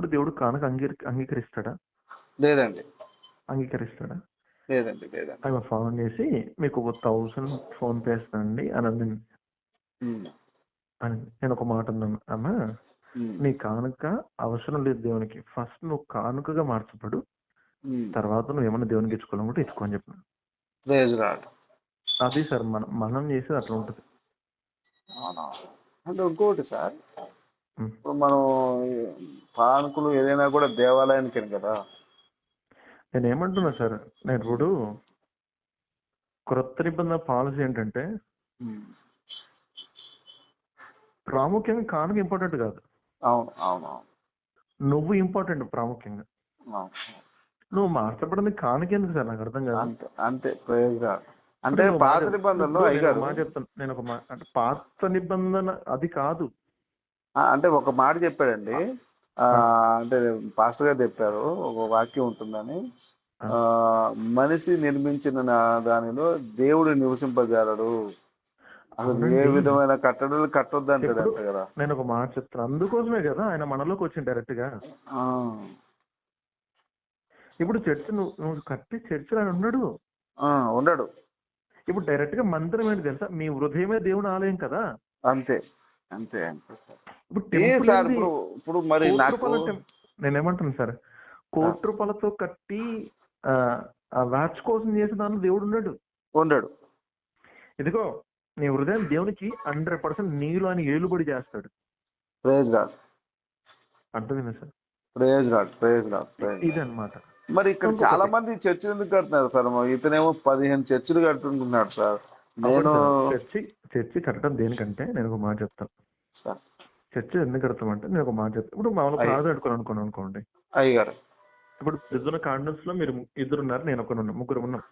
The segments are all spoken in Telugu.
ఉన్నప్పుడు దేవుడు కానుక అంగీ అంగీకరిస్తాడా? లేదండి. అంగీకరిస్తాడా? లేదండి లేదండి. ఆమె ఫోన్ చేసి మీకు ఒక థౌసండ్ ఫోన్ పే ఇస్తానండి అని అంది అని నేను ఒక మాట అన్నాను. అమ్మా నీ కానుక అవసరం లేదు దేవునికి. ఫస్ట్ నువ్వు కానుకగా మార్చబడు. తర్వాత నువ్వు ఏమన్నా దేవునికి ఇచ్చుకోవాలనుకుంటే ఇచ్చుకో అని చెప్పిన. అది సార్ మనం మనం చేసేది అట్లా ఉంటుంది. అంటే ఇంకోటి సార్. ఇప్పుడు మనం పానకులు ఏదైనా కూడా దేవాలయానికి కదా. నేను ఏమంటున్నా సార్ నేను ఇప్పుడు క్రొత్త నిబంధన పాలసీ ఏంటంటే ప్రాముఖ్యంగా కానుక ఇంపార్టెంట్ కాదు. అవును అవును నువ్వు ఇంపార్టెంట్ ప్రాముఖ్యంగా. నువ్వు మార్చబడింది కానుక ఎందుకు సార్? నాకు అర్థం కాదు. అంతే అంతే అంటే పాత నిబంధనలో మాట చెప్తాను నేను ఒక పాత నిబంధన అది కాదు. అంటే ఒక మాట చెప్పాడండి. ఆ, అంటే పాస్టర్ గారు చెప్పారు ఒక వాక్యం ఉంటుందని. ఆ, మనిషి నిర్మించిన నా- దానిలో దేవుడు నివసింపజాలడు. అసలు ఏ అవునండి. విధమైన కట్టడలు కట్టొద్దు అంటాడు అంట కదా. నేను ఒక మాట చెప్తాను అందుకోసమే కదా ఆయన మనలోకి వచ్చింది డైరెక్ట్గా. ఆ, ఇప్పుడు చర్చ్ నువ్వు నువ్వు కట్టి చర్చ్ అని ఉన్నాడు. ఆ, ఉండడు ఇప్పుడు డైరెక్ట్గా మందిరం ఏంటి తెలుసా? మీ హృదయమే దేవుని ఆలయం కదా. అంతే అంతే అంతే. సార్. ఇప్పుడు సార్ మరి కోటి నాకు సార్ కోటి రూపాయలతో కట్టి ఆ, వ్యాచ్ కోసం చేసిన దానిలో దేవుడు ఉన్నాడు ఉండడు. ఇదిగో నీ హృదయం దేవునికి హండ్రెడ్ పర్సెంట్ నీళ్ళు అని ఏలుబడి చేస్తాడు. ప్రేజ్ రాడ్ అర్థమైందా సార్? ప్రేజ్ రాడ్ రాడ్ మరి ఇక్కడ. చాలా మంది చర్చిలు ఎందుకు కడుతున్నారు సార్? ఇతనేమో పదిహేను చర్చిలు కట్టుకుంటున్నాడు సార్. నేను చర్చి చర్చి కట్టడం దేనికంటే నేను ఒక మాట చెప్తాను. సార్. చర్చి ఎందుకు కడతామంటే నేను ఒక మాట చెప్తాను ఇప్పుడు మామూలు అయ్య. ప్రార్థన పెట్టుకోవాలి అనుకోండి అనుకోండి. అయ్యగారు. ఇప్పుడు ఇద్దరు కాండన్స్లో మీరు ఇద్దరు ఉన్నారు నేను ఒకరు ఉన్నాం ముగ్గురు ఉన్నాం.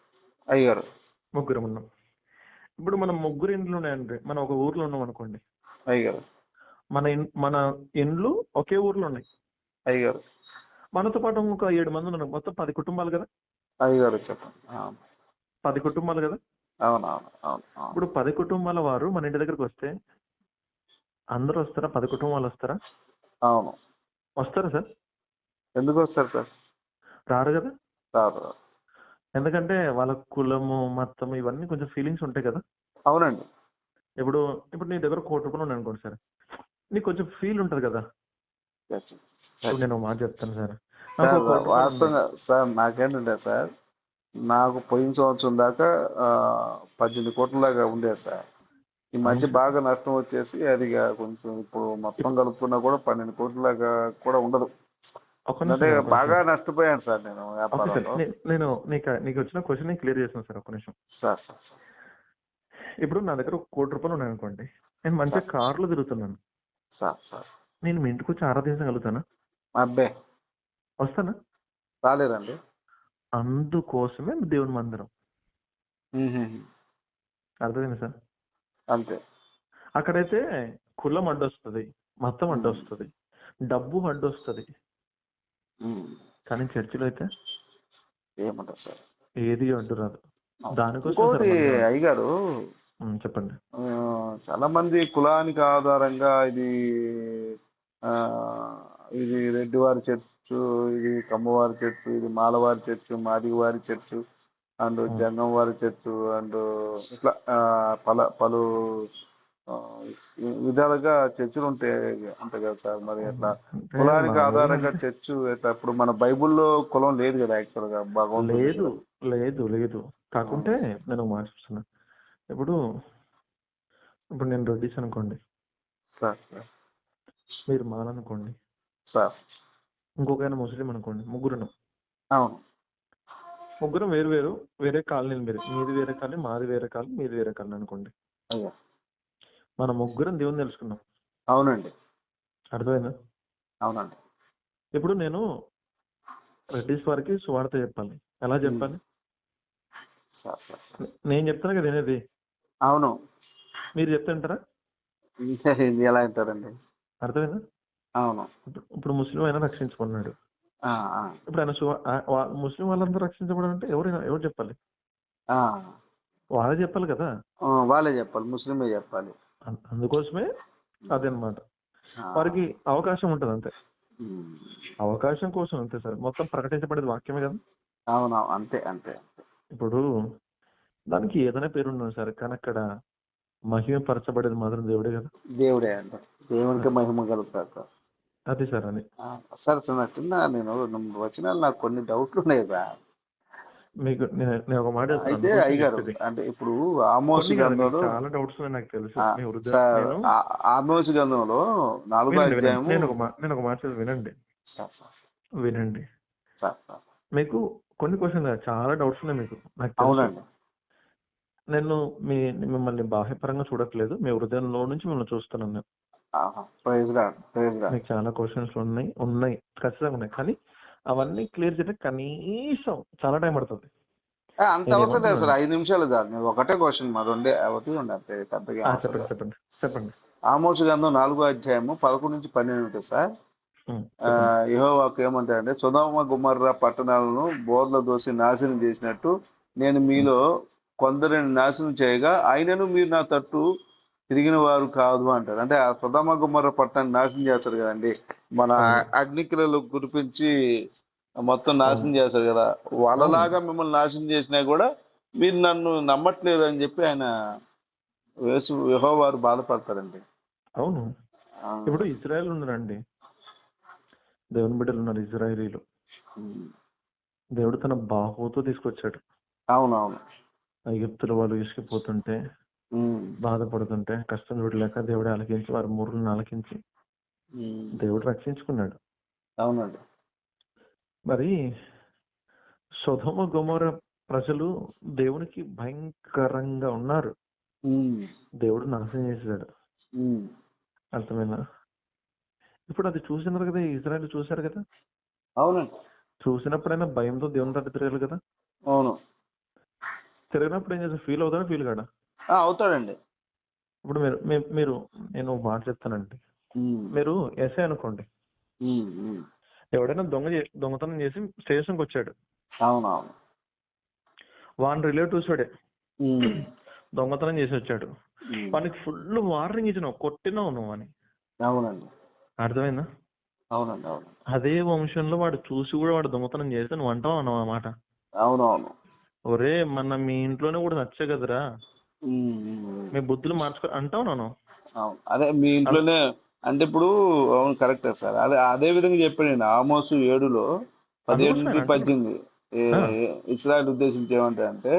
అయ్యగారు. ముగ్గురు ఉన్నాం. ఇప్పుడు మనం ముగ్గురు ఇండ్లు ఉన్నాయండి మనం ఒక ఊర్లో ఉన్నాం అనుకోండి. అయ్యగారు. మన మన ఇండ్లు ఒకే ఊర్లో ఉన్నాయి. అయ్యగారు. మనతో పాటు ఒక ఏడు మంది ఉన్నారు. మొత్తం పది కుటుంబాలు కదా? అయ్యగారు చెప్పండి. పది కుటుంబాలు కదా? అవును అవును అవును అవును. ఇప్పుడు పది కుటుంబాల వారు మన ఇంటి దగ్గరకు వస్తే అందరూ వస్తారా? పది కుటుంబాలు వస్తారా? అవును. వస్తారా సార్? ఎందుకు వస్తారు సార్? రారు కదా? రాదు. ఎందుకంటే వాళ్ళ కులము మతం ఇవన్నీ కొంచెం ఫీలింగ్స్ ఉంటాయి కదా? అవునండి. ఇప్పుడు ఇప్పుడు నీ దగ్గర కోటి రూపాయలు ఉన్నాయి అనుకోండి సార్. నీకు కొంచెం ఫీల్ ఉంటుంది కదా? నేను మాట చెప్తాను సార్. సార్ వాస్తవంగా సార్ నాకేంటంటే సార్. నాకు పోయిన సంవత్సరం దాకా పద్దెనిమిది కోట్ల దాకా ఉండేది సార్. ఈ మధ్య. బాగా నష్టం వచ్చేసి అది ఇక కొంచెం ఇప్పుడు మొత్తం కలుపుకున్నా కూడా పన్నెండు కోట్ల కూడా ఉండదు. అంటే బాగా. నష్టపోయాను సార్ నేను వ్యాపారంలో. నేను నీకు నీకు వచ్చిన క్వశ్చన్ క్లియర్ చేస్తాను సార్ ఒక నిమిషం. సార్ ఇప్పుడు నా దగ్గర ఒక కోటి రూపాయలు ఉన్నాయి అనుకోండి నేను మంచిగా. కార్లో తిరుగుతున్నాను. Sir sir. నేను మీ ఇంటికి వచ్చి ఆరాధించగలుగుతానా? అబ్బే. వస్తానా? రాలేదండి. అందుకోసమే దేవుని మందిరం. అర్థమైంది సార్? అంతే అక్కడైతే కులం అడ్డొస్తుంది మతం. అడ్డొస్తుంది డబ్బు అడ్డొస్తుంది. కానీ చర్చిలో అయితే ఏమంటారు సార్ ఏది రాదు దానికోసం. అయ్యగారు చెప్పండి చాలా మంది కులానికి ఆధారంగా ఇది ఇది రెడ్డివారి చర్చు ఇది కమ్మవారి చర్చు ఇది మాలవారి చర్చు మాదిగ వారి చర్చు అండ్. జంగం వారి చర్చు అండ్ ఇట్లా పల పలు విధాలుగా చర్చిలు ఉంటాయి అంతే కదా సార్ మరి అట్లా అంటే కులానికి ఆధారంగా చర్చు ఎట్లా? ఇప్పుడు మన బైబుల్లో కులం లేదు కదా యాక్చువల్గా భగవంతుడి లేదు. లేదు లేదు. కాకుంటే నేను చెప్తున్నా. ఇప్పుడు ఇప్పుడు నేను రెడ్డిస్ అనుకోండి. సార్ మీరు మాలనుకోండి సార్. ఇంకొక ముస్లిం అనుకోండి ముగ్గురును. అవును. ముగ్గురం వేరు వేరు వేరే కాలనీలు మీరు మీది వేరే కాలనీ మాది వేరే కాలనీ మీది వేరే కాలనీ అనుకోండి. అయ్యా. మన ముగ్గురం దేవుని తెలుసుకున్నాం. అవునండి. అర్థమైందా? అవునండి. ఇప్పుడు నేను రెడ్డిస్ వారికి సువార్త చెప్పాలి. ఎలా చెప్పాలి? Sir sir sir. నేను చెప్తాను కదా వినేది. అవును. మీరు చెప్తుంటారా ఎలా అంటారండి అర్థమైందా? అవును. ఇప్పుడు- ముస్లిం అయినా రక్షించుకున్నాడు. ఇప్పుడు ఆయన ముస్లిం వాళ్ళందరూ రక్షించబడం అంటే ఎవరైనా ఎవరు చెప్పాలి. వాళ్ళే చెప్పాలి కదా? వాళ్ళే చెప్పాలి ముస్లిమే చెప్పాలి. అందుకోసమే అదనమాట. వారికి అవకాశం ఉంటుంది అంతే. అవకాశం కోసం అంతే సార్ మొత్తం ప్రకటించబడేది వాక్యమే కదా? అవునవును అంతే అంతే ఇప్పుడు దానికి ఏదైనా పేరు ఉన్నది సార్? కానీ అక్కడ మహిమపరచబడేది మాత్రం దేవుడే కదా? దేవుడే అండి దేవునికి మహిమ కలుగుతారు అదే సార్ అని సార్ సార్ చిన్న నేను రెండు వచనాలు నాకు కొన్ని డౌట్లు ఉన్నాయి సార్. మీకు నేను నేను ఒక మాట చెప్తాను. అయితే అయ్యగారు చెప్పేది. అంటే ఇప్పుడు ఆమోస్ కొన్ని కాదు, మీకు గ్రంథంలో చాలా డౌట్స్ ఉన్నాయి నాకు తెలుసు. ఆ, మీ సార్ నేను- ఆ- ఆమోస్ గ్రంథంలో నాలుగో వినండి, వినండి. అధ్యాయము నేను ఒక మా- నేను ఒక మాట వినండి. Sir sir. వినండి. Sir sir. మీకు కొన్ని క్వశ్చన్ చాలా డౌట్స్ ఉన్నాయి మీకు నాకు తెలుసు. అవునండి. నేను మీ మిమ్మల్ని బాహ్యపరంగా చూడట్లేదు. మీ హృదయంలో నుంచి మిమ్మల్ని చూస్తున్నాను నేను. మీకు చాలా క్వశ్చన్స్ ఉన్నాయి ఉన్నాయి. ఖచ్చితంగా ఉన్నాయి. కానీ అవన్నీ క్లియర్ చేయడానికి కనీసం చాలా టైం పడుతుంది. అంత అవసరం లేదు సార్? ఐదు నిమిషాలు చాలు నేను ఒకటే క్వశ్చన్ మా రెండే ఒకటి ఉండే అంతే పెద్దగా చెప్పండి. చెప్పండి ఆమోస్ గ్రంథం నాలుగో అధ్యాయము పదకొండు నుంచి పన్నెండు ఉంటుంది సార్. యెహోవాకు ఏమంటాడంటే సుధమ గుమర్ర పట్టణాలను బోర్ల దోసి నాశనం చేసినట్టు నేను మీలో కొందరిని నాశనం చేయగా ఆయనను మీరు నా తట్టు తిరిగిన వారు కాదు అంటారు. అంటే ఆ సుధమ గుమర్ర పట్టణాన్ని నాశనం చేస్తారు కదండి. మన. అగ్నికిలలు కురిపించి మొత్తం నాశనం చేస్తారు కదా. వాళ్ళలాగా మిమ్మల్ని నాశనం చేసినా కూడా మీరు నన్ను నమ్మట్లేదు అని చెప్పి ఆయన వేసు యెహోవారు బాధపడతారండి. అవును. ఇప్పుడు ఇజ్రాయెల్ ఉన్నారండి. దేవుని బిడ్డలు ఉన్నారు ఇజ్రాయేలీలు. దేవుడు తన బాహుతో తీసుకొచ్చాడు. అవునవును. ఐగుప్తుల వాళ్ళు ఇసుకిపోతుంటే. బాధపడుతుంటే కష్టం చూడలేక దేవుడు ఆలకించి వారి ముర్రులను ఆలకించి. దేవుడు రక్షించుకున్నాడు. అవునండి. మరి సొధమ గొమర ప్రజలు దేవునికి భయంకరంగా ఉన్నారు. దేవుడు నాశనం చేశాడు. అర్థమైనా ఇప్పుడు అది చూసినారు కదా ఇజ్రాయెల్ చూశారు కదా? అవునండి. చూసినప్పుడైనా భయంతో దేవుని తట్టు తిరగాలి కదా? అవును. తిరిగినప్పుడు ఏం చేస్తారు? ఫీల్ అవుతారా? ఫీల్ కాడా అవుతాడండి. ఇప్పుడు మీరు మీరు నేను ఒక మాట చెప్తానండి. ఉం. మీరు ఎస్ఐ అనుకోండి. ఎవడైనా దొంగ దొంగతనం చేసి స్టేషన్కి వచ్చాడు. అవునవును. వాని రిలేటివ్స్ వాడే. దొంగతనం చేసి వచ్చాడు. వానికి ఫుల్ వార్నింగ్ ఇచ్చినావు కొట్టినావు నువ్వు అని. అవునండి. అర్థమైందా? అవునండి అవును. అదే వంశంలో వాడు చూసి కూడా వాడు దొంగతనం చేస్తే నువ్వు అంటావు అన్నమాట? అవునవును. ఒరే మన మీ ఇంట్లోనే కూడా నచ్చే కదరా. మీ బుద్ధులు మార్చుకో అంటావు అవును అదే మీ ఇంట్లోనే అంటే ఇప్పుడు అవును కరెక్టే సార్ అదే అదే విధంగా చెప్పాడు ఆమోసు ఏడులో పదిహేడు అంటున్నా. పద్దెనిమిది. ఇస్రాయల్ ఉద్దేశించి ఏమంటారంటే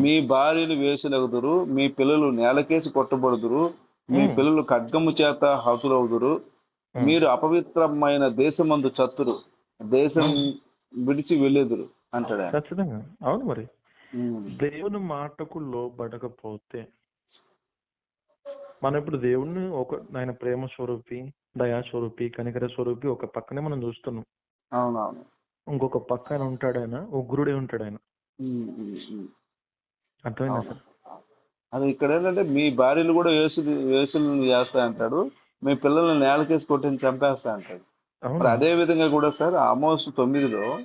మీ భార్యలు వేసులగుదురు మీ పిల్లలు నేలకేసి కొట్టబడుదురు మీ. పిల్లలు ఖడ్గము చేత హతులవుదురు. మీరు అపవిత్రమైన దేశమందు చత్తురు దేశం విడిచి వెళ్ళేదురు అంటాడు. ఖచ్చితంగా అవును మరి. దేవుని మాటకు లోబడకపోతే మనం ఇప్పుడు దేవుణ్ణి ఒక ఆయన ప్రేమ స్వరూపి దయా స్వరూపి కనికర స్వరూపి ఒక పక్కనే మనం చూస్తున్నాం. అవునవును. ఇంకొక పక్కన ఉంటాడు ఆయన ఉగ్రుడే ఉంటాడు ఆయన. అర్థమైందా. సార్? అది ఇక్కడ ఏంటంటే మీ భార్యలు కూడా వేసు వేసులు చేస్తా అంటాడు మీ పిల్లల్ని నేలకేసి కొట్టిని చంపేస్తా అంటాడు. అదే విధంగా కూడా సార్ ఆమోస్ తొమ్మిదిలో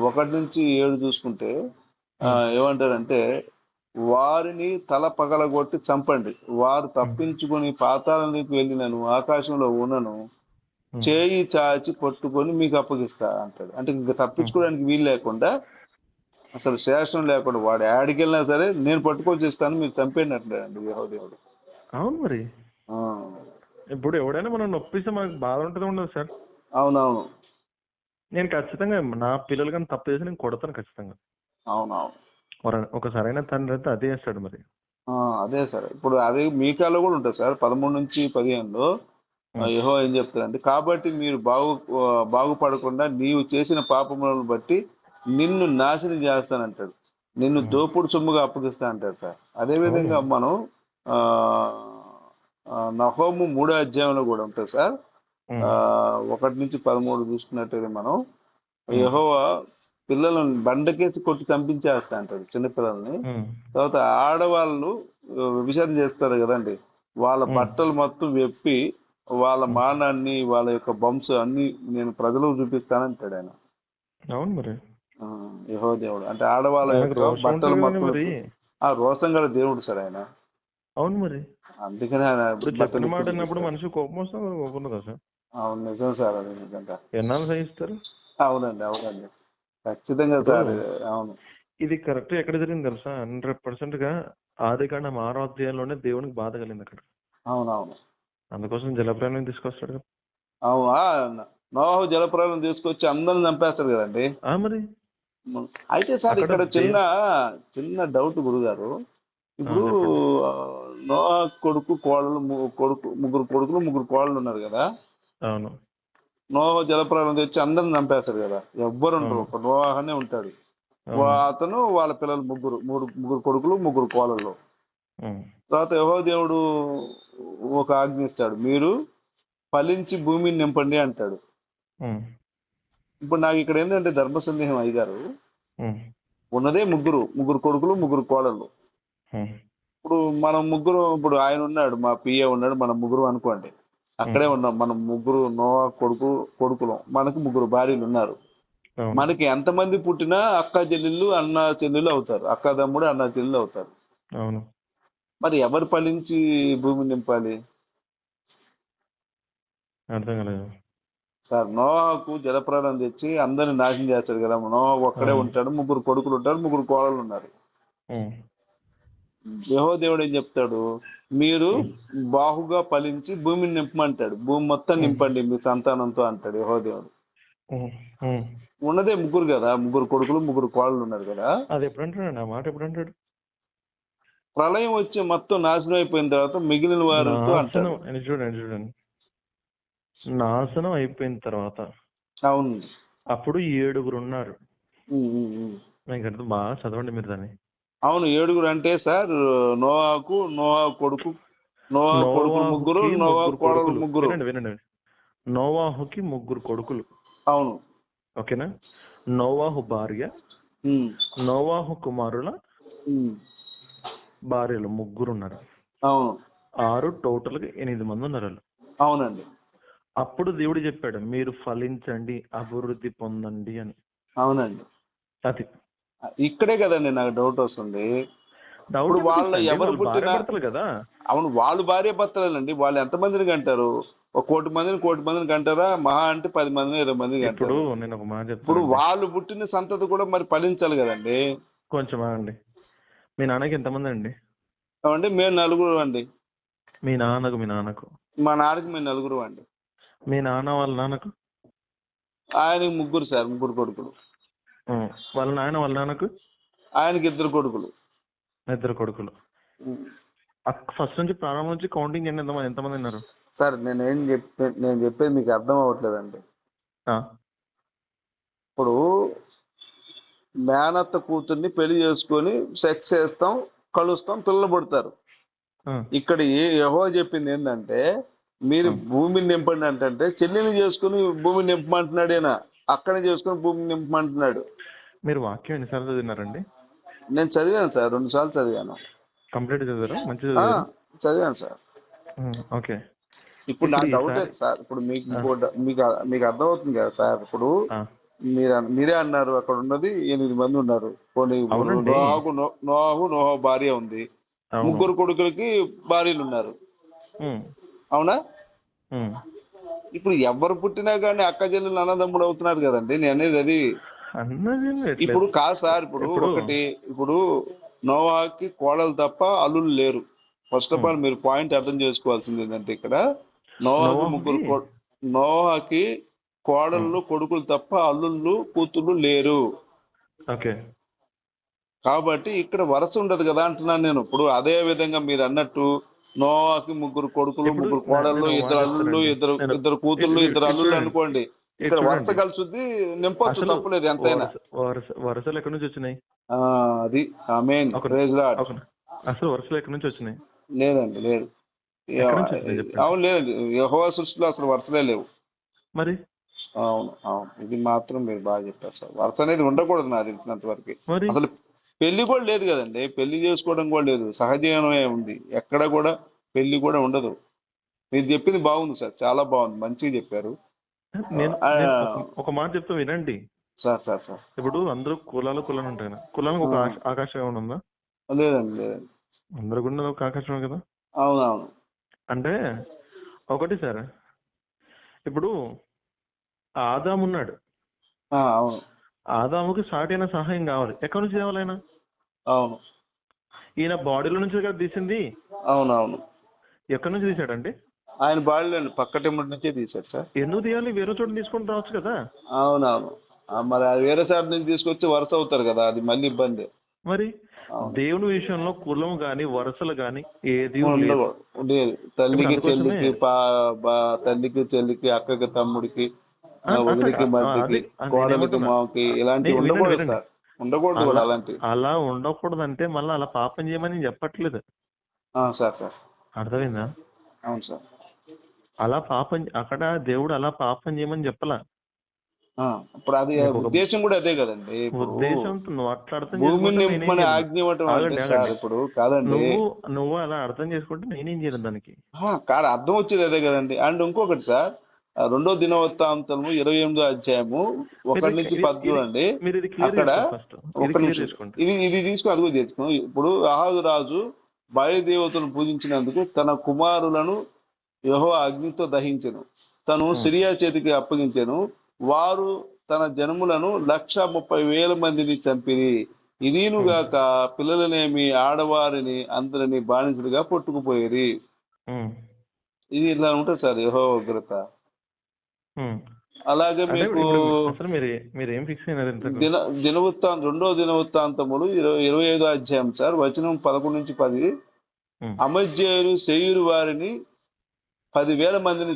ఒకటి నుంచి ఏడు చూసుకుంటే ఏమంటారంటే వారిని తల పగలగొట్టి చంపండి. వారు తప్పించుకొని పాతాళానికి వెళ్ళినను ఆకాశంలో ఉన్నను. చేయి చాచి పట్టుకొని మీకు అప్పగిస్తా అంటాడు. అంటే ఇంకా తప్పించుకోవడానికి వీలు లేకుండా అసలు శేషం లేకుండా వాడు యాడికి వెళ్ళినా సరే నేను పట్టుకొని చేస్తాను మీరు చంపేయండి అంటాడండి యెహోదేవుడు అవును మరి. ఆ, ఇప్పుడు ఎవడైనా మనం నొప్పిస్తే మనకు బాధ ఉంటుంది ఉండదు సార్. అవునవును. నేను ఖచ్చితంగా నా పిల్లలు కానీ తప్పు చేసి నేను కొడతాను ఖచ్చితంగా. అవునవును. ఒక- సరైన తండ్రి అయితే అదే చేస్తాడు మరి. అదే సార్. ఇప్పుడు అదే మీకాలో కూడా ఉంటుంది సార్. పదమూడు నుంచి పదిహేనులో యెహో ఏం చెప్తారంటే కాబట్టి మీరు బాగు బాగుపడకుండా నీవు చేసిన పాపములను బట్టి నిన్ను నాశనం చేస్తానంటాడు. నిన్ను. దోపుడు సొమ్ముగా అప్పగిస్తా అంటాడు సార్. అదే విధంగా అవును. మనం నహోము మూడో అధ్యాయంలో కూడా ఉంటుంది సార్. ఒకటి నుంచి పదమూడు చూసుకున్నట్టయితే మనం. యెహోవా పిల్లలను బండకేసి కొట్టి చంపించేస్తా అంటాడు చిన్నపిల్లల్ని. తర్వాత ఆడవాళ్ళు వ్యభిచారం చేస్తారు కదండి. వాళ్ళ. బట్టలు మొత్తం వెప్పి వాళ్ళ. మానాన్ని వాళ్ళ యొక్క బంప్స్ అన్ని నేను ప్రజలకు చూపిస్తానంటాడు ఆయన. అవును మరి. యెహో దేవుడు. అంటే ఆడవాళ్ళ యొక్క బట్టలు మొత్తం ఆ రోషం గల దేవుడు సార్ ఆయన. అవును మరి. అందుకనే ఆయన మాట అన్నప్పుడు. మనిషి కోపం వస్తుంది కోపం సార్? అవును నిజం సార్ అది నిజంగా. ఎన్నాళ్ళు సహిస్తారు అవునండి అవునండి. ఖచ్చితంగా సార్. అవును. ఇది కరెక్ట్. ఎక్కడ జరిగింది తెలుసా? హండ్రెడ్ పర్సెంట్గా ఆది కాండం ఆరో అధ్యాయంలోనే దేవునికి బాధ కలిగింది అక్కడ. అవునవును. అందుకోసం జలప్రాణం తీసుకొస్తాడు కదా. అవును? నోహు జలప్రలయం తీసుకొచ్చి అందరిని చంపేస్తారు కదండి. మరి? అయితే సార్ ఇక్కడ చిన్న చిన్న డౌట్ గురుగారు. ఇప్పుడు నోహా కొడుకు కోడలు ము- కొడుకు ముగ్గురు కొడుకులు ముగ్గురు కోడలు ఉన్నారు కదా. అవును. నోహ జలప్రలయం తెచ్చి అందరిని చంపేస్తారు కదా. ఎవ్వరు ఉంటారు. ఒక నోహానే ఉంటాడు. అతను వాళ్ళ పిల్లలు ముగ్గురు మూడు ముగ్గురు కొడుకులు ముగ్గురు ఉమ్, తర్వాత యహో దేవుడు ఒక ఆజ్ఞ ఇస్తాడు. మీరు ఫలించి భూమిని నింపండి అంటాడు. ఇప్పుడు నాకు ఇక్కడ ఏంటంటే ధర్మ సందేహం అయ్యారు ఉన్నదే ముగ్గురు ముగ్గురు కొడుకులు ముగ్గురు కోడళ్ళు. ఇప్పుడు మనం ముగ్గురు ఇప్పుడు ఆయన ఉన్నాడు మా పిఏ ఉన్నాడు మనం ముగ్గురు అనుకోండి. అక్కడే ఉన్నాం. మనం ముగ్గురు నోవా కొడుకు కొడుకులం. మనకు ముగ్గురు భార్యలు ఉన్నారు. మనకి ఎంతమంది పుట్టినా అక్క చెల్లెళ్ళు అన్న చెల్లెళ్ళు అవుతారు. అక్క తమ్ముడు అన్న చెల్లెలు అవుతారు. అవును. మరి ఎవరు ఫలించి భూమి నింపాలి? అర్థం కాలేదు. సార్ నోవాకు జలప్రాణం తెచ్చి అందరిని నాశనం చేస్తాడు కదా. నోవా ఒక్కడే. ఉంటాడు ముగ్గురు కొడుకులు ఉంటారు ముగ్గురు కోడలు ఉన్నారు. యహో దేవుడు ఏం చెప్తాడు? మీరు బాహుగా ఫలించి భూమిని నింపమంటాడు. భూమి మొత్తం నింపండి మీ సంతానంతో అంటాడు యహో దేవుడు ఉమ్, ఉమ్. ఉన్నదే ముగ్గురు కదా? ముగ్గురు కొడుకులు ముగ్గురు కోడలు ఉన్నారు కదా? అది ఎప్పుడు అంటాడు ఆ మాట ఎప్పుడు అంటాడు ప్రళయం వచ్చి మొత్తం నాశనం అయిపోయిన తర్వాత మిగిలిన వారితో అంటాడు. నాశనం అని చూడండి చూడండి. నాశనం అయిపోయిన తర్వాత అవును. అప్పుడు ఏడుగురు ఉన్నారు. నాకు అర్థం బాగా చదవండి మీరు దాన్ని. అవును ఏడుగురు అంటే సార్ నోవాకు నోవా కొడుకు నోవా కొడుకు ముగ్గురు నోవా కోడలు. ముగ్గురు. వినండి నోవాహుకి ముగ్గురు కొడుకులు. అవును. ఓకేనా? నోవాహు భార్య నోవాహు కుమారుల. భార్యలు ముగ్గురు ఉన్నారు అవును. ఆరు టోటల్గా ఎనిమిది మంది ఉన్నారు అవునండి. అప్పుడు దేవుడు చెప్పాడు మీరు ఫలించండి అభివృద్ధి పొందండి అని. అవునండి. అది. ఇక్కడే కదండి నాకు డౌట్ వస్తుంది. డౌట్ ఇప్పుడు వాళ్ళు? ఎవరు పుట్టినా కదా. అవును వాళ్ళు భార్య భర్తలేనండి. వాళ్ళు ఎంతమందిని కంటారు? ఒక కోటి మందిని కోటి మందిని కంటారా? మహా అంటే పది మందిని ఇరవై మందిని ఇప్పుడు కంటారు నేను ఒక మాట ఇప్పుడు వాళ్ళు పుట్టిన సంతతి కూడా మరి ఫలించాలి కదండి. కొంచెం ఆగండి. మీ నాన్నకి ఎంతమంది అండి? కాబట్టి మేము నలుగురు అండి. మీ నాన్నకు మీ నాన్నకు? మా నాన్నకి మేము నలుగురు అండి. మీ నాన్న వాళ్ళ నాన్నకు? ఆయనకి ముగ్గురు సార్ ముగ్గురు కొడుకులు. వాళ్ళ నాయన వాళ్ళ నాన్నకు? ఆయనకి ఇద్దరు కొడుకులు. ఇద్దరు కొడుకులు ఫస్ట్ నుంచి ప్రారంభం నుంచి కౌంటింగ్ ఎన్ని ఎంతమంది ఎంతమంది ఉన్నారు? సార్ నేను ఏం చెప్పే నేను చెప్పేది మీకు అర్థం అవ్వట్లేదండి. ఆ, ఇప్పుడు మేనత్త కూతుర్ని పెళ్ళి చేసుకొని సెక్స్ చేస్తాం కలుస్తాం పిల్లలు పుడతారు ఇక్కడ యహో చెప్పింది ఏంటంటే మీరు. భూమిని నింపండి అంటే చెల్లిని చేసుకుని భూమిని నింపమంటున్నాడు ఈయన అక్కడే చేసుకుని భూమిని నింపమంటున్నాడు. మీరు వాక్యం ఎన్నిసార్లు చదివినారండి? నేను చదివాను సార్ రెండు సార్లు చదివాను. కంప్లీట్ చదివారా? ఆ, చదివారా? చదివాను సార్. ఓకే. ఇప్పుడు నా ఇప్పుడు డౌట్ ఈసారి- సార్ ఇప్పుడు మీకు ఆ. ఇంకో డ- మీకు అ- మీకు అర్థమవుతుంది కదా సార్ ఇప్పుడు ఆ, మీరు అన్- మీరే అన్నారు అక్కడ ఉన్నది ఎనిమిది మంది ఉన్నారు. ఇప్పుడు అవునండి. నోహాకు నో- నోహాకు నోహా భార్య ఉంది. అవును. ముగ్గురు కొడుకులకి భార్యలు ఉన్నారు. అవునా. ఇప్పుడు ఎవరు పుట్టినా కానీ అక్క చెల్లెలు అన్నదమ్ముడు అవుతున్నారు కదండి. నేను అనేది అది. ఇప్పుడు కాదు సార్ ఇప్పుడు ఒకటి ఇప్పుడు నోవాకి కోడలు తప్ప అల్లులు లేరు. ఫస్ట్ ఆఫ్ ఆల్ మీరు పాయింట్ అర్థం చేసుకోవాల్సింది ఏంటంటే ఇక్కడ నోవాకి ముగ్గురు కో- నోవాకి కోడళ్ళు కొడుకులు తప్ప అల్లుళ్ళు కూతుళ్ళు లేరు. ఓకే. కాబట్టి ఇక్కడ వరుస ఉండదు కదా అంటున్నాను నేను. ఇప్పుడు అదే విధంగా మీరు అన్నట్టు నోవాకి ముగ్గురు కొడుకులు ముగ్గురు కోడళ్ళు ఇద్దరు అల్లుళ్ళు. ఇద్దరు ఇద్దరు కూతుళ్ళు ఇది- ఇద్దరు ఇది అల్లుళ్ళు. అనుకోండి. ఇక్కడ వరుస. కలిసిద్ది నింపొచ్చు తప్పులేదు ఎంతైనా. వరుస- వరుస- వరుసలు ఎక్కడి నుంచి వచ్చినాయి? ఆ, అది ఆమెన్ ఒక- అసలు వరుసలు ఎక్కడి నుంచి వచ్చినాయి? లేదండి లేదు. అవును లేదండి యెహోవా సృష్టిలో అసలు వరుసలే లేవు. మరి? అవును అవును. ఇది మాత్రం మీరు బాగా చెప్పారు సార్. వరుస అనేది ఉండకూడదు నాకు తెలిసినంత వరకు అసలు పెళ్ళి కూడా లేదు కదండి. పెళ్ళి చేసుకోవడం కూడా లేదు. సహజీవనమే ఉంది. ఎక్కడ కూడా పెళ్ళి కూడా ఉండదు. మీరు చెప్పింది బాగుంది సార్. చాలా బాగుంది. మంచిగా చెప్పారు. నేను ఒక- మాట చెప్తా వినండి. Sir sir sir. ఇప్పుడు అందరూ కులాలు కులాలు ఉంటాయి కదా. కులానికి ఒక ఆకాశం ఏమైనా ఉందా? లేదండి లేదండి. అందరు కూడా ఒక ఆకాశమే కదా. అవును అవును అంటే ఒకటి సార్. ఇప్పుడు ఆదాము ఉన్నాడు. ఆ, అవును. ఆదాముకి సాటైన సహాయం కావాలి. ఎక్కడి నుంచి తేవాలి ఆయన? అవును. ఈయన బాడీలో నుంచి కదా తీసింది? అవును అవును ఎక్కడి నుంచి తీసాడండి ఆయన బాడీలో పక్కటెమ్మటి నుంచే తీశారు సార్. ఎందుకు తీయాలి? వేరే చోట తీసుకొని రావచ్చు కదా. అవునవును. మరి అది వేరే సార్ నుంచి తీసుకొచ్చి వరుస అవుతారు కదా అది మళ్ళీ ఇబ్బంది. మరి. దేవుని విషయంలో కులం గాని వరుసలు గాని ఏది. ఉండేది. తల్లికి చెల్లికి తల్లికి చెల్లికి అక్కకి తమ్ముడికి వదిలికి మధ్యకి కోడలికి ఇలాంటివి ఉండకూడదు సార్. ఉండకూడదు కూడా అలా- అలాంటివి అలా ఉండకూడదంటే మళ్ళీ అలా పాపం చేయమని నేను చెప్పట్లేదు. Sir sir. అర్థమైందా? అవును సార్. అలా పాపం అక్కడ దేవుడు అలా పాపం చేయమని చెప్పలా? ఇప్పుడు అది ఉద్దేశం కూడా అదే కదండి. అర్థం భూమిని. ఆజ్ఞ అంటే. ఇప్పుడు కాదండి. నువ్వు నువ్వు అలా అర్థం చేసుకుంటే నేనేం చేయను దానికి? కాదు అర్థం వచ్చేది అదే కదండి. అండ్ ఇంకొకటి సార్ రెండో దినవృత్తాంతము ఇరవై ఎనిమిదో అధ్యాయము. ఒకటి నుంచి పద్దు అండి అక్కడ ఇది నిమిషం ఇది ఇది తీసుకుని అదుగు తెచ్చుకో ఇప్పుడు అహాదు రాజు బయలుదేవతను పూజించినందుకు తన కుమారులను యహో అగ్నితో దహించెను. తను. సిరియా చేతికి అప్పగించెను. వారు తన జనములను లక్ష ముప్పై వేల మందిని చంపిరి. ఇదీనుగాక పిల్లలనేమి ఆడవారిని అందరిని బానిసలుగా పట్టుకుపోయేరి. ఉమ్, ఇది ఇలా ఉంటుంది సార్ యహో ఉగ్రత. అలాగే మీకు మీరు ఏం ఫిక్స్ దిన దినవృత్తాంత రెండో దినవృత్తాంతములు ఇరవై ఇరవై ఐదో అధ్యాయం సార్ వచనం పదకొండు నుంచి పది. అమధ్యేయులు శయూరు వారిని పదివేల మందిని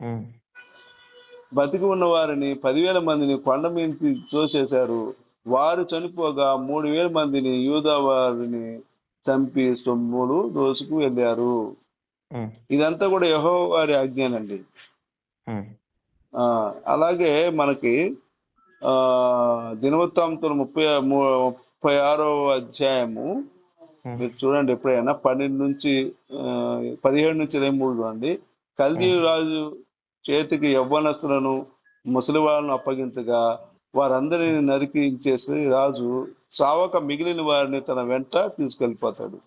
ఉమ్, బతికి ఉన్న వారిని పదివేల మందిని కొండ మీదకి తోసేశారు. వారు చనిపోగా మూడు వేల మందిని యూదా వారిని చంపి సొమ్ములు దోసుకు వెళ్ళారు. ఇదంతా కూడా యహో వారి ఆజ్ఞానండి అలాగే మనకి ఆ దినవృత్తాంతులు ముప్పై ముప్పై ఆరో అధ్యాయము. మీరు చూడండి ఎప్పుడైనా పన్నెండు నుంచి పదిహేడు నుంచి ఇరవై మూడు చూడండి. కల్దీ రాజు చేతికి యవ్వనస్తులను ముసలి వాళ్ళను అప్పగించగా వారందరిని నరికించేసి రాజు సావక మిగిలిన వారిని తన వెంట తీసుకెళ్ళిపోతాడు.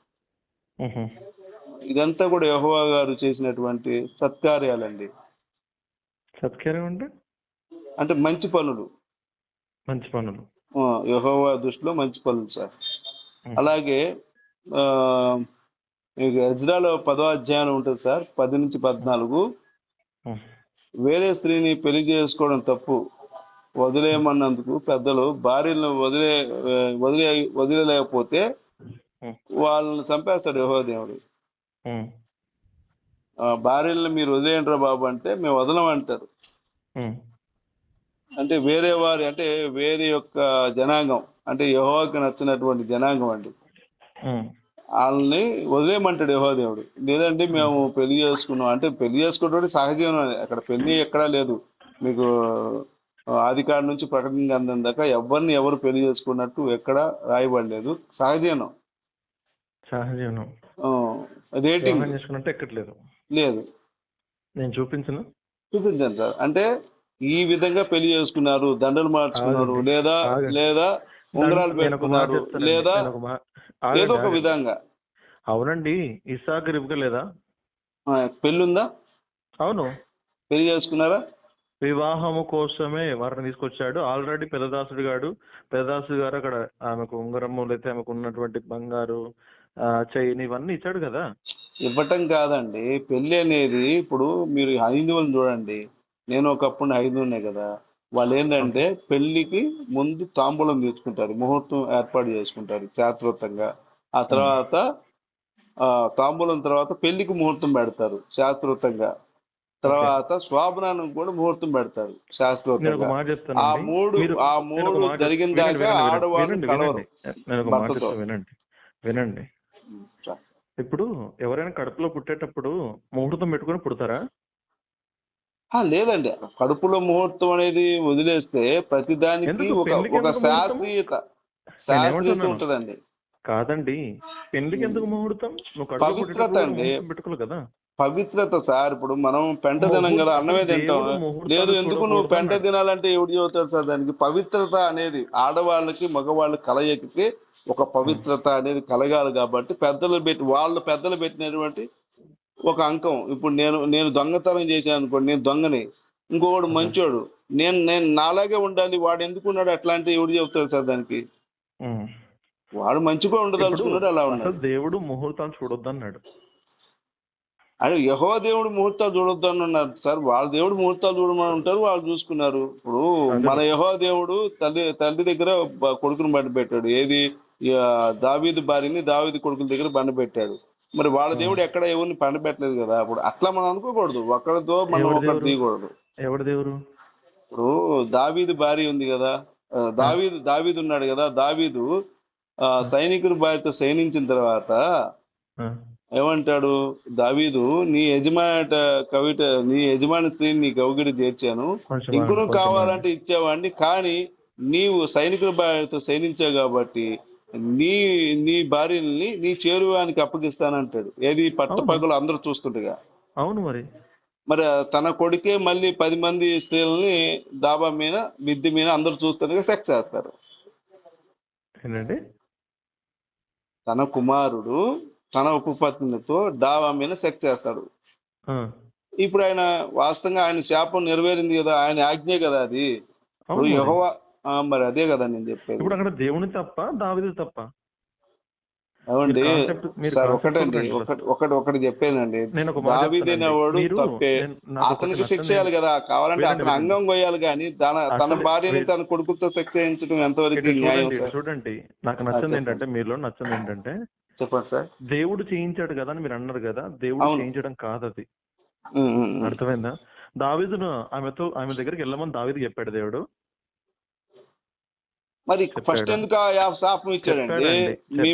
ఇదంతా కూడా యెహోవా గారు చేసినటువంటి సత్కార్యాలండి. సత్కార్యం అంటే? అంటే మంచి పనులు. మంచి పనులు. యెహోవా దృష్టిలో మంచి పనులు సార్. అలాగే ఎజ్రాలో పదో అధ్యాయం ఉంటుంది సార్ పది నుంచి పద్నాలుగు. వేరే స్త్రీని పెళ్ళి చేసుకోవడం తప్పు. వదిలేయమన్నందుకు పెద్దలు భార్యలను వదిలే వదిలే వదిలేయలేకపోతే ఉమ్, వాళ్ళని చంపేస్తాడు యెహోవా దేవుడు. ఉమ్, ఆ, భార్యలను మీరు వదిలేయండిరా బాబు అంటే మేము వదలమంటారు అంటే వేరే వారి అంటే వేరే యొక్క జనాంగం అంటే యెహోవాకి నచ్చినటువంటి జనాంగం అండి. వాళ్ళని వదిలేయమంటాడు యెహోవా దేవుడు. లేదంటే మేము పెళ్ళి చేసుకున్నాం. అంటే పెళ్ళి చేసుకోవడం సహజీవనం. అక్కడ పెళ్ళి ఎక్కడా లేదు. మీకు ఆది కాడి నుంచి ప్రకటన అందం దాకా ఎవరిని ఎవరు పెళ్ళి చేసుకున్నట్టు ఎక్కడ రాయబడలేదు. సహజీవనం. సహజీవనం. రేటింగ్ చేసుకున్నట్టు ఎక్కట్లేదు. లేదు. నేను చూపించను. చూపించండి సార్. అంటే ఈ విధంగా పెళ్ళి చేసుకున్నారు దండలు మార్చుకున్నారు. లేదా. లేదా ఉంగరాలు పెట్టుకున్నారు. లేదా ఏదో ఒక. విధంగా. అవునండి. ఇసాక్ రిబ్కా లేదా? ఆ, పెళ్ళుందా? అవును. పెళ్ళి చేసుకున్నారా? వివాహము కోసమే వారిని తీసుకొచ్చాడు. ఆల్రెడీ పెద్దదాసుడు గాడు. పెద్దదాసుడు గారు అక్కడ ఆమెకు ఉంగరము లేకపోతే ఆమెకు ఉన్నటువంటి బంగారు చైన్ ఇవన్నీ ఇచ్చాడు కదా. ఇవ్వటం కాదండి. పెళ్ళి అనేది ఇప్పుడు మీరు హైందువులను చూడండి. నేను ఒకప్పుడు హైందువునే కదా. వాళ్ళు ఏంటంటే పెళ్ళికి ముందు తాంబూలం తీసుకుంటారు. ముహూర్తం ఏర్పాటు చేసుకుంటారు శాస్త్రోక్తంగా ఆ తర్వాత ఆ తాంబూలం తర్వాత పెళ్ళికి ముహూర్తం పెడతారు శాస్త్రోక్తంగా తర్వాత స్వాభనానికి కూడా ముహూర్తం పెడతారు మాట ఆ మూడు ఆ మూడు జరిగిన దాకా ఆడవాళ్ళు కలవరు. వినండి. వినండి. ఇప్పుడు ఎవరైనా కడుపులో పుట్టేటప్పుడు ముహూర్తం పెట్టుకొని పుడతారా? ఆ, లేదండి. కడుపులో ముహూర్తం అనేది వదిలేస్తే ప్రతి దానికి? ఒక శాస్త్రీయత శాస్త్రీయత? ఉంటదండి. కాదండి. పెళ్ళికి ఎందుకు ముహూర్తం? పవిత్రత అండి. కదా. పవిత్రత సార్ ఇప్పుడు మనం పెంట తినం కదా అన్నమే తింటాం. లేదు ఎందుకు నువ్వు పెంట. తినాలంటే ఎవడు చెబుతాడు సార్? దానికి పవిత్రత అనేది ఆడవాళ్ళకి మగవాళ్ళ కలయికకి ఒక పవిత్రత అనేది కలగాలి కాబట్టి పెద్దలు పెట్టి వాళ్ళు పెద్దలు పెట్టినటువంటి ఒక అంకం. ఇప్పుడు నేను నేను దొంగతనం చేశాను అనుకోండి నేను దొంగని. ఇంకొకడు మంచోడు. నేను నేను నాలాగే ఉండాలి వాడు ఎందుకు ఉన్నాడు అట్లాంటి ఎవడు చెప్తాడు సార్ దానికి. వాడు మంచిగా ఉండదలుచుకున్నాడు అలా ఉన్నాడు. దేవుడు ముహూర్తాలు చూడొద్దు అన్నాడు అదే యహో దేవుడు ముహూర్తాలు చూడొద్దు అని అన్నారు సార్. వాళ్ళ దేవుడు ముహూర్తాలు చూడమని ఉంటారు వాళ్ళు చూసుకున్నారు. ఇప్పుడు. మన యహో దేవుడు తల్లి తల్లి దగ్గర కొడుకుని బండి పెట్టాడు. ఏది? దావీదు భార్యని దావీదు కొడుకుల దగ్గర బండి పెట్టాడు. మరి వాళ్ళ. దేవుడు ఎక్కడ ఎవరిని బండి పెట్టలేదు కదా? అప్పుడు అట్లా మనం అనుకోకూడదు. ఒకరితో మనం ఒకరు? తీయకూడదు. ఎవడు దేవుడు? ఇప్పుడు దావీదు భార్య ఉంది కదా. దావీదు దావీదు ఉన్నాడు కదా. దావీదు ఆ, సైనికుల భార్యతో సైనించిన తర్వాత ఏమంటాడు? దావీదు నీ యజమాని కవిట నీ యజమాని స్త్రీని నీ గౌగిడి చేర్చాను. ఇంకును కొంచెం కావాలంటే ఇచ్చేవాడిని. కానీ నీవు సైనికుల భార్యతో సైనించావు కాబట్టి నీ నీ భార్యని నీ చేరువానికి అప్పగిస్తానంటాడు. ఏది పట్టపగలు అందరూ చూస్తుండగా. అవును మరి. మరి తన కొడుకే మళ్ళీ పది మంది స్త్రీలని డాబా మీద మిద్ది మీద అందరూ చూస్తుండగా సెక్స్ చేస్తారు. ఏంటండి? తన కుమారుడు తన ఉపపత్నితో డాబా మీద సెక్స్ చేస్తాడు. ఇప్పుడు ఆయన వాస్తవంగా ఆయన శాపం నెరవేరింది కదా ఆయన ఆజ్ఞే కదా అది. యెహోవా మరి అదే కదా నేను చెప్పేది. ఇప్పుడు అక్కడ దేవుని తప్ప దావిది తప్ప? మీరు సార్ ఒకటండి ఒకటి ఒకటి ఒకటి చెప్పానండి. నేను ఒక మాట దావీదు చెప్తానండి. అనేవాడు మీరు తప్పే. అతనికి శిక్ష చేయాలి కదా. కావాలంటే అతను. అంగం కొయ్యాలి కానీ తన తన భార్యని తన కొడుకుతో శిక్ష చేయించడం ఎంతవరకు న్యాయం చూడండి నాకు నచ్చింది. ఏంటంటే మీలో నచ్చింది ఏంటంటే చెప్పండి సార్. దేవుడు చేయించాడు కదా అని మీరు అన్నారు కదా దేవుడు. చేయించడం కాదు అది. అర్థమైందా? దావీదును ఆమెతో ఆమె దగ్గరికి వెళ్ళమని దావీదు చెప్పాడు దేవుడు. మరి? ఫస్ట్ ఎందుకు ఆ యా- శాపం ఇచ్చాడండి. నీ?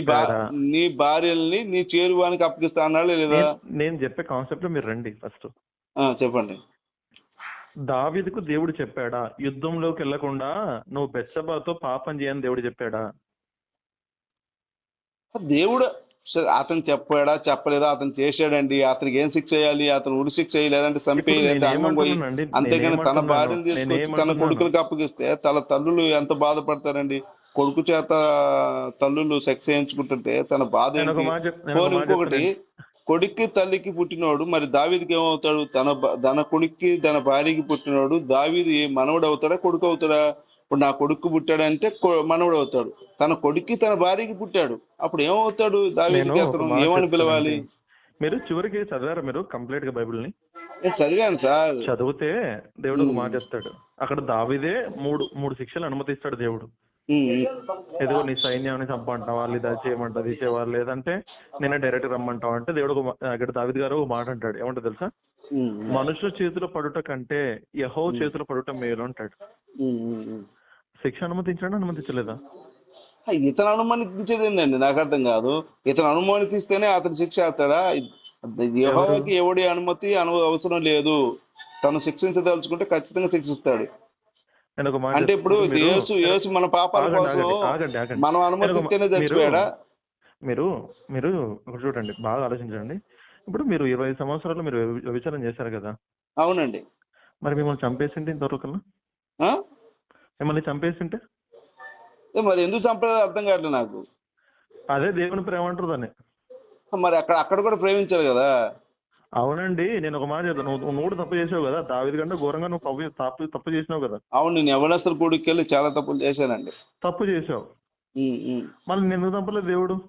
నీ భార్యల్ని నీ చేరువానికి అప్పగిస్తా అన్నాడు లేదా నేను- చెప్పే కాన్సెప్ట్ మీరు రండి ఫస్ట్ చెప్పండి దావీదుకు దేవుడు చెప్పాడా యుద్ధంలోకి వెళ్ళకుండా నువ్వు బెచ్చబాతో పాపం చేయని దేవుడు చెప్పాడా దేవుడు అతను చెప్పాడా చెప్పలేదా అతను చేశాడండి అతనికి ఏం శిక్ష చేయాలి అతను ఉడి శిక్ష లేదంటే ఇప్పుడు చంపేయాలి లేదంటే అంగం పోయి అంతేగాని తన భార్యను తీసుకొచ్చి తన? కొడుకులకు అప్పగిస్తే తన తల్లులు ఎంత బాధపడతారండి? కొడుకు చేత తల్లులు సెక్స్ చేయించుకుంటుంటే తన బాధ ఇంకొకటి. కొడుక్కి తల్లికి పుట్టినోడు మరి దావీదికి ఏమవుతాడు? తన తన కొడుక్కి తన భార్యకి పుట్టినోడు దావీది మనవడు అవుతాడా కొడుకు అవుతాడా ఇప్పుడు నా కొడుకు పుట్టాడంటే మనవడు అవుతాడు. తన కొడుక్కి తన భార్యకి పుట్టాడు. అప్పుడు ఏమవుతాడు? దావీదికి అతను ఏమని పిలవాలి. మీరు చివరికి చదివారా మీరు కంప్లీట్గా బైబిల్ని నేను చదివాను సార్. చదివితే దేవుడు ఒక. మాట చెప్తాడు. అక్కడ దావిదే మూడు మూడు శిక్షలు అనుమతిస్తాడు దేవుడు. ఏదో నీ సైన్యాన్ని చంపంటావా లేదా ఇది చేయవా? లేదంటే నేనే డైరెక్ట్ రమ్మంటావా? అంటే దేవుడు ఒక అక్కడ దావిద్ గారు ఒక మాట అంటాడు. ఏమంటాడు తెలుసా? మనుషుల చేతిలో పడుట కంటే యహో చేతిలో పడుట మేలు అంటాడు. శిక్ష అనుమతించాడా? అనుమతించలేదా? ఇతను అనుమానించేది ఏందండి? నాకు అర్థం కాదు. ఇతను అనుమానిస్తేనే అతను శిక్ష వేస్తాడా? యెహోవాకి ఎవడి అనుమతి అను అవసరం లేదు. తను శిక్షించదలుచుకుంటే ఖచ్చితంగా శిక్షిస్తాడు. అంటే ఇప్పుడు యేసు యేసు మన పాపాల కోసం. మనం అనుమతిస్తేనే చచ్చిపోయాడా? మీరు మీరు ఒకటి చూడండి బాగా ఆలోచించండి. ఇప్పుడు మీరు ఇరవై సంవత్సరాలు మీరు వ్యభి- వ్యభిచారం చేశారు కదా? అవునండి. మరి మిమ్మల్ని చంపేసింటే ఇంతవరకు? మిమ్మల్ని చంపేసింటే? మరి ఎందుకు చంపలేదో అర్థం కావట్లేదు నాకు. అదే దేవుని ప్రేమ అంటారు దాన్ని. మరి అక్కడ అక్కడ కూడా ప్రేమించాలి కదా. అవునండి నేను ఒక మాట చెప్తాను. నువ్వు నువ్వు కూడా తప్పు చేసావు కదా. దావిది కంటే ఘోరంగా నువ్వు తప్పు తప్పు తప్పు చేసినావు కదా. అవును నేను ఎవరసలు గుడికి వెళ్ళి చాలా తప్పులు చేశానండి. తప్పు చేసావు. మళ్ళీ నేను ఎందుకు చంపలేదు దేవుడు?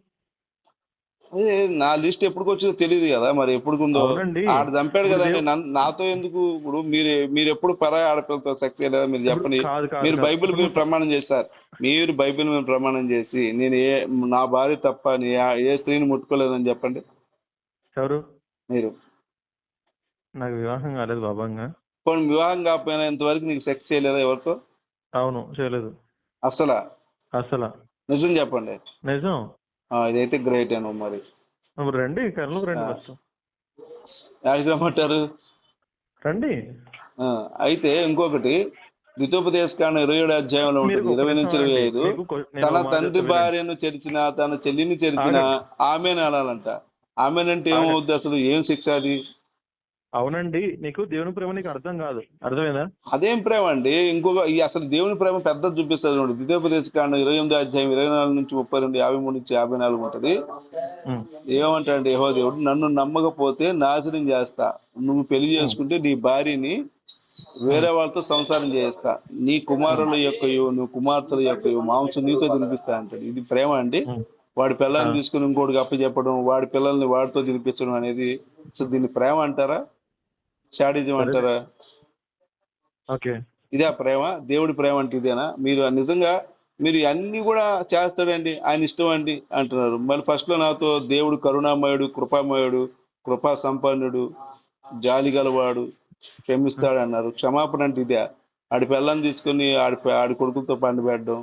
నా లిస్ట్ ఎప్పుడు వచ్చిందో తెలియదు కదా మరి ఎప్పుడు ఉందో అవునండి. ఆడ చంపాడు కదండి నాతో ఎందుకు ఇప్పుడు మీరు మీరు ఎప్పుడు పరాయి ఆడపిల్లతో సెక్స్ చేయలేదా మీరు చెప్పండి మీరు. బైబిల్ మీద ప్రమాణం చేశారు. మీరు బైబిల్ మీద ప్రమాణం చేసి నేను ఏ నా భార్య తప్ప ఏ స్త్రీని ముట్టుకోలేదని చెప్పండి. ఎవరు? మీరు. నాకు వివాహం కాలేదు బాబంగా కొన్ని వివాహం కాకపోయినా ఇంతవరకు నీకు సెక్స్ చేయలేదా ఎవరితో? అవును చేయలేదు. అసలు? అసలు. నిజం చెప్పండి. నిజం? ఇదైతే గ్రేట్ ఏమో మరి. రండి కర్నూలు రండి. ఫస్ట్ రండి. అయితే ఇంకొకటి ద్వితోపదేశకాండ ఇరవై ఏడు అధ్యాయంలో ఉంటుంది ఇరవై నుంచి ఇరవై. ఐదు. తన తండ్రి. భార్యను చెరిచిన తన చెల్లిని చెరిచిన ఆమెను అనాలంట ఆమెనంటే ఏమవుద్ది అసలు? ఏం శిక్ష అది? అవునండి. నీకు దేవుని ప్రేమ నీకు అర్థం కాదు. అర్థమైందా? అదేం ప్రేమ అండి? ఇంకొక ఈ అసలు దేవుని ప్రేమ పెద్ద చూపిస్తుంది చూడండి. ద్వితీయోపదేశ కాండం ఇరవై ఎనిమిది అధ్యాయం ఇరవై నాలుగు నుంచి ముప్పై రెండు యాభై మూడు నుంచి యాభై నాలుగు ఉంటుంది. ఏమంటాడు యహో దేవుడు నన్ను నమ్మకపోతే నాశనం చేస్తా. నువ్వు పెళ్ళి చేసుకుంటే నీ భార్యని వేరే వాళ్ళతో సంసారం చేస్తా నీ కుమారుల యొక్క నువ్వు కుమార్తెల యొక్క మాంసం నీతో తినిపిస్తా అంటాడు. ఇది ప్రేమ అండి. వాడి పిల్లల్ని తీసుకుని ఇంకోటికి అప్పచెప్పడం వాడి పిల్లల్ని వాడితో తినిపించడం అనేది దీన్ని ప్రేమ అంటారా? షాడిజం అంటారా? ఓకే. ఇదే ప్రేమ? దేవుడి ప్రేమ అంటే ఇదేనా? మీరు నిజంగా మీరు అన్ని కూడా చేస్తాడండి. ఆయన ఇష్టం అండి అంటున్నారు. మళ్ళీ ఫస్ట్లో నాతో దేవుడు కరుణామయుడు కృపామయుడు కృపా సంపన్నుడు జాలి గలవాడు క్షమిస్తాడు అన్నారు క్షమాపణ అంటే ఇదే. ఆడి పిల్లని తీసుకొని ఆడి ఆడి కొడుకులతో పండి పెట్టడం